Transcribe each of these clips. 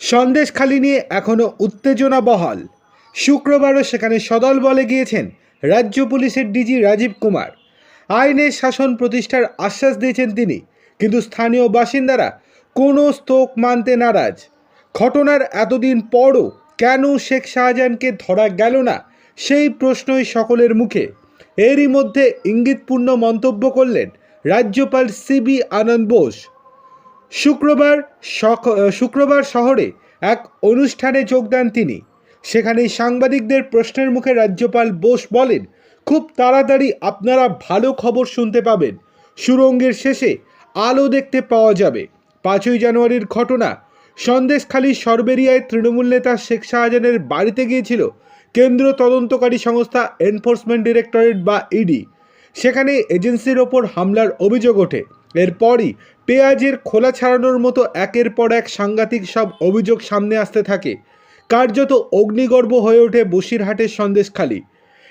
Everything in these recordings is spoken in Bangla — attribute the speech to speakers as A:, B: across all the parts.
A: সন্দেশখালি নিয়ে এখনও উত্তেজনা বহাল শুক্রবারও সেখানে সদল বলে গিয়েছেন রাজ্য পুলিশের ডিজি রাজীব কুমার। আইনের শাসন প্রতিষ্ঠার আশ্বাস দিয়েছেন তিনি, কিন্তু স্থানীয় বাসিন্দারা কোনো স্তোক মানতে নারাজ। ঘটনার এতদিন পরও কেন শেখ শাহজাহানকে ধরা গেল না, সেই প্রশ্নই সকলের মুখে। এরই মধ্যে ইঙ্গিতপূর্ণ মন্তব্য করলেন রাজ্যপাল সিবি আনন্দ বোস। শুক্রবার শুক্রবার শহরে এক অনুষ্ঠানে যোগ দেন তিনি। সেখানে সাংবাদিকদের প্রশ্নের মুখে রাজ্যপাল বোস বলেন, খুব তাড়াতাড়ি আপনারা ভালো খবর শুনতে পাবেন। সুরঙ্গের শেষে আলো দেখতে পাওয়া যাবে। পাঁচই জানুয়ারির ঘটনা। সন্দেশখালী সরবেরিয়ায় তৃণমূল নেতা শেখ শাহজাহানের বাড়িতে গিয়েছিল কেন্দ্র তদন্তকারী সংস্থা এনফোর্সমেন্ট ডিরেক্টরেট বা ইডি। সেখানে এজেন্সির ওপর হামলার অভিযোগ ওঠে। এরপরই পেঁয়াজের খোলা ছাড়ানোর মতো একের পর এক সাংঘাতিক সব অভিযোগ সামনে আসতে থাকে। কার্যত অগ্নিগর্ভ হয়ে ওঠে বসিরহাটের সন্দেশখালী।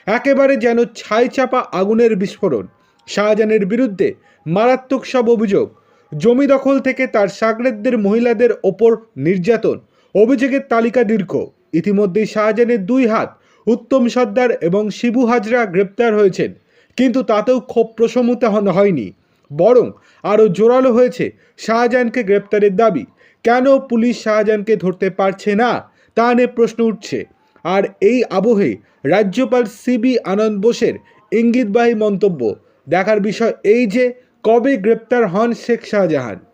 A: একেবারে যেন ছাই চাপা আগুনের বিস্ফোরণ। শাহজাহানের বিরুদ্ধে মারাত্মক সব অভিযোগ। জমি দখল থেকে তার সাগরেদদের মহিলাদের ওপর নির্যাতন। অভিযোগের তালিকা দীর্ঘ। ইতিমধ্যেই শাহজাহানের দুই হাত, উত্তম সর্দার এবং শিবু হাজরা গ্রেপ্তার হয়েছেন। কিন্তু তাতেও ক্ষোভ প্রশমিত হয়নি। বরং আরও জোরালো হয়েছে শাহজাহানকে গ্রেপ্তারের দাবি। কেন পুলিশ শাহজাহানকে ধরতে পারছে না? তা নিয়ে প্রশ্ন উঠছে। আর এই আবহে রাজ্যপাল সিবি আনন্দ বোসের ইঙ্গিতবাহী মন্তব্য দেখার বিষয় এই যে, কবে গ্রেপ্তার হন শেখ শাহজাহান?